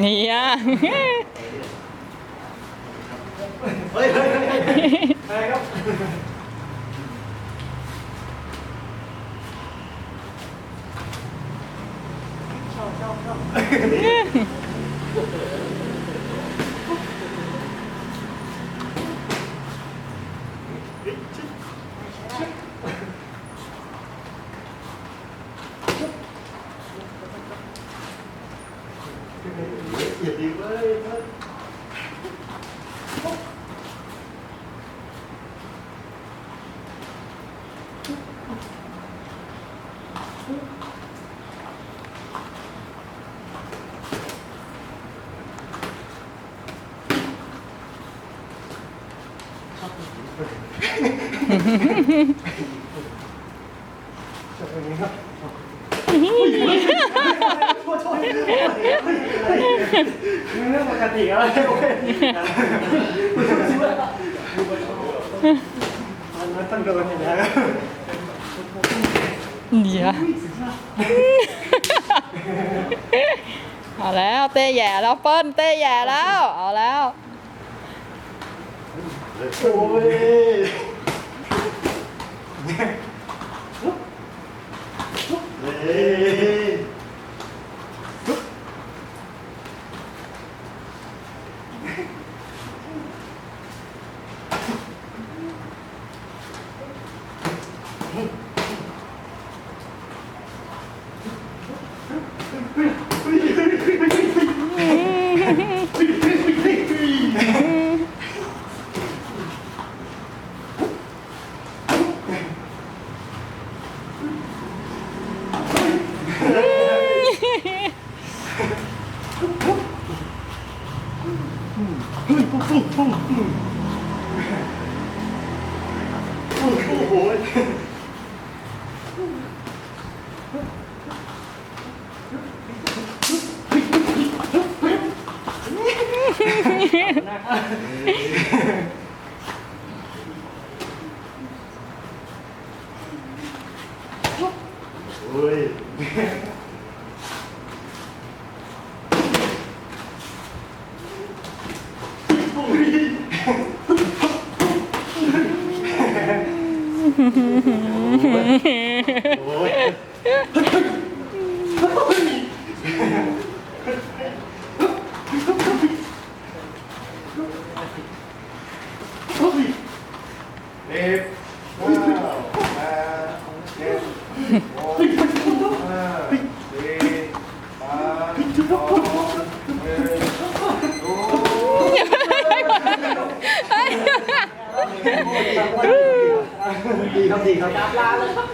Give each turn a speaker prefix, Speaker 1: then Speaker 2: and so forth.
Speaker 1: เนี่ย
Speaker 2: เฮ้ยเฮ้ยเฮ้ยเฮ้ยครับชอบชอบชอบ cái này dễ dịch thì เรื่องปกติอะไรโอเคอันนั้นต้องโดนอย่างนี้
Speaker 1: เดี๋ยวเอาแล้วเต้แย่แล้วเปิ้ลเต้แย่แล้ว เอาแล้ว
Speaker 2: โอ้ย Oh, boy. おい。โอ้ยโอ้ยเอ๊ะเก้าแปดเจ็ดหกห้าสี่สามสองหนึ่งโอ้ดีครับดีครับ